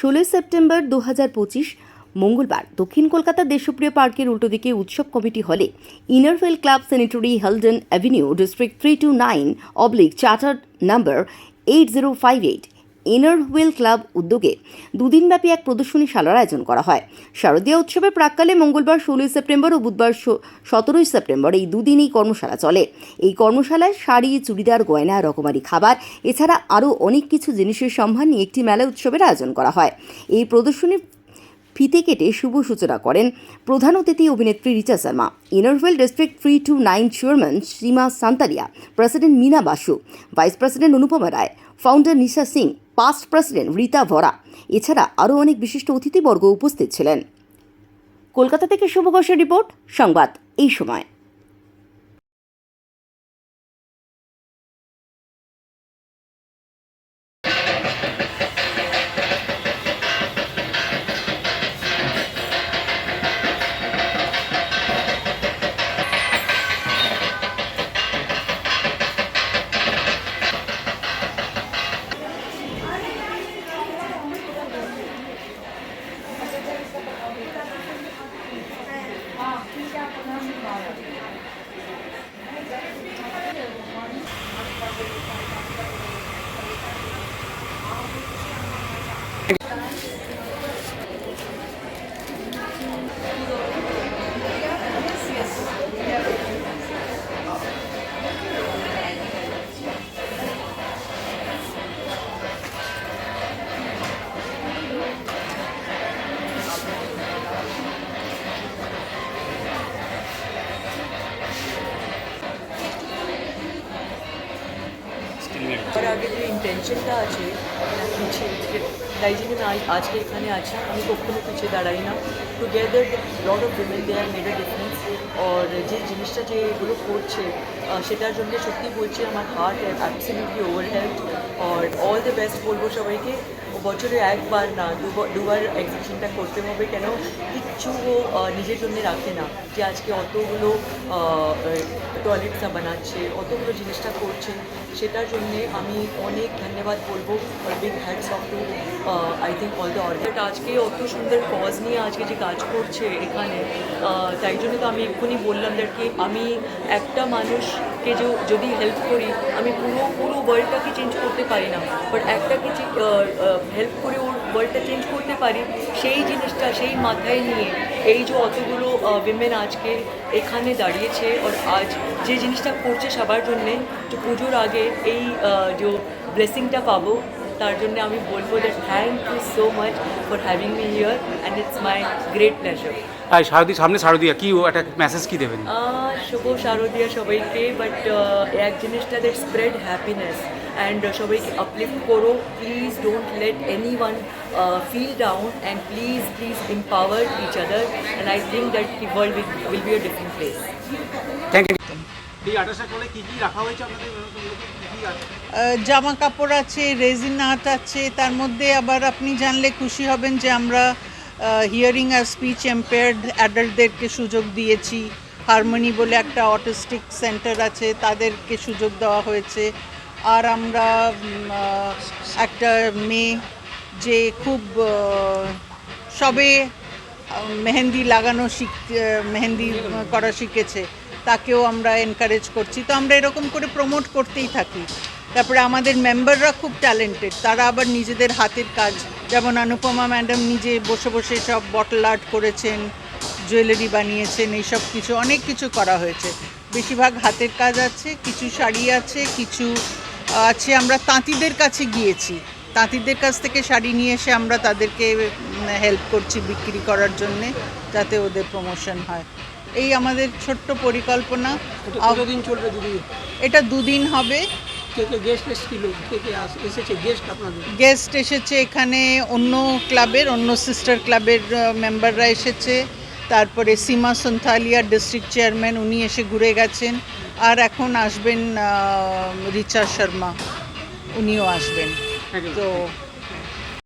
ষোলোই সেপ্টেম্বর দু হাজার পঁচিশ, মঙ্গলবার দক্ষিণ কলকাতার দেশপ্রিয় পার্কের উল্টো দিকে উৎসব কমিটি হলে ইনারফেল ক্লাব সেনিটরি হেলডেন avenue district three two nine oblique charter number eight zero five eight inner wheel club উদ্যোগে দুদিনব্যাপী এক প্রদর্শনীশালার আয়োজন করা হয়। শারদীয় উৎসবের প্রাককালে মঙ্গলবার ষোলোই সেপ্টেম্বর ও বুধবার সতেরোই সেপ্টেম্বর এই দুদিনই কর্মশালা চলে। এই কর্মশালায় শাড়ি, চুড়িদার, গয়না, রকমারি খাবার, এছাড়া আরও অনেক কিছু জিনিসের সম্ভার নিয়ে একটি মেলা উৎসবের আয়োজন করা হয়। এই প্রদর্শনী ফিতে কেটে শুভ সূচনা করেন প্রধান অতিথি অভিনেত্রী Richa Sharma. Inner wheel district three two nine chairman Seema Santaria, president Mina Basu, vice president Anupama Roy founder Nisha Singh past president Rita ভরা এছাড়া আরও অনেক বিশিষ্ট অতিথিবর্গ উপস্থিত ছিলেন। কলকাতা থেকে শুভ ঘোষের রিপোর্ট, সংবাদ, এই সময়। আর ইন্টেনশনটা আছে পিছিয়ে তাই জন্য আমি আজ- আজকে এখানে আছি। আমি কখনো পিছিয়ে দাঁড়াই না। Together lot of women they are made difference আর যে জিনিসটা যে এগুলো করছে সেটার জন্য সত্যি বলছি, আমার হার্ট অ্যাবসলিউটলি ওভারহেল্ড আর অল দ্য বেস্ট বলব সবাইকে। বছরে একবার না দুবার এক্সিবিশনটা করতে হবে কেন? কিচ্ছু ও নিজের জন্য রাখে না যে আজকে অতগুলো টয়লেটটা বানাচ্ছে, অতগুলো জিনিসটা করছে। সেটার জন্যে আমি অনেক ধন্যবাদ বলব। Big hats off to I think all the organ আজকে অত সুন্দর কজ নিয়ে আজকে যে কাজ করছে এখানে তাই জন্য তো আমি এক্ষুনি বললাম that কি আমি একটা মানুষকে যে, যদি হেল্প করি, আমি পুরো পুরো ওয়ার্ল্ডটাকে চেঞ্জ করতে পারি না। বাট একটা কিছু হেল্প করে ওর ওয়ার্ল্ডটা চেঞ্জ করতে পারি সেই জিনিসটা সেই মাথায় নিয়ে এই যে অতগুলো উইমেন আজকে এখানে দাঁড়িয়েছে আর আজ যে জিনিসটা করছে সবার জন্যে যে পুজোর আগে এই যে ব্লেসিংটা পাবো তার জন্য আমি বলব যে thank you so much for having me here and it's my great pleasure আর শারদী সামনে শারদীয়া কি একটা মেসেজ কি দেবেন? শুভ শারদীয়া সবাইকে বাট এক জিনিসটা দ্যাট স্প্রেড হ্যাপিনেস অ্যান্ড সবাইকে আপলিফ্ট করো please don't let anyone feel down and please please empower each other and I think that কি world will be a different place thank you এই আঠাশটা কলে কি কি রাখা হয়েছে আপনাদের? কি কি আছে? আহ, জামা কাপড় আছে রেজিন আর্ট আছে তার মধ্যে আবার আপনি জানলে খুশি হবেন যে আমরা হিয়ারিং আর স্পিচ এম্পেয়ার্ড অ্যাডাল্টদেরকে সুযোগ দিয়েছি। হারমোনি বলে একটা অটিস্টিক সেন্টার আছে তাদেরকে সুযোগ দেওয়া হয়েছে। আর আমরা একটা মেয়ে যে খুব সবে মেহেন্দি লাগানো শিখ মেহেন্দি করা শিখেছে, তাকেও আমরা এনকারেজ করছি। তো আমরা এরকম করে প্রমোট করতেই থাকি। তারপরে আমাদের মেম্বাররা খুব ট্যালেন্টেড তারা আবার নিজেদের হাতের কাজ। যেমন অনুপমা ম্যাডাম নিজে বসে বসে সব বটল আর্ট করেছেন জুয়েলারি বানিয়েছেন, এইসব কিছু, অনেক কিছু করা হয়েছে। বেশিরভাগ হাতের কাজ আছে, কিছু শাড়ি আছে, কিছু আছে আমরা তাঁতিদের কাছে গিয়েছি। তাঁতিদের কাছ থেকে শাড়ি নিয়ে এসে আমরা তাদেরকে হেল্প করছি বিক্রি করার জন্যে যাতে ওদের প্রমোশন হয়। এই আমাদের ছোট্ট পরিকল্পনা। কতদিন চলবে দিদি? এটা দুদিন হবে। গেস্ট এসেছে? এখানে অন্য ক্লাবের অন্য সিস্টার ক্লাবের মেম্বাররা এসেছে। তারপরে সীমা সন্থালিয়া ডিস্ট্রিক্ট চেয়ারম্যান উনি এসে ঘুরে গেছেন। আর এখন আসবেন রিচা শর্মা উনিও আসবেন। তো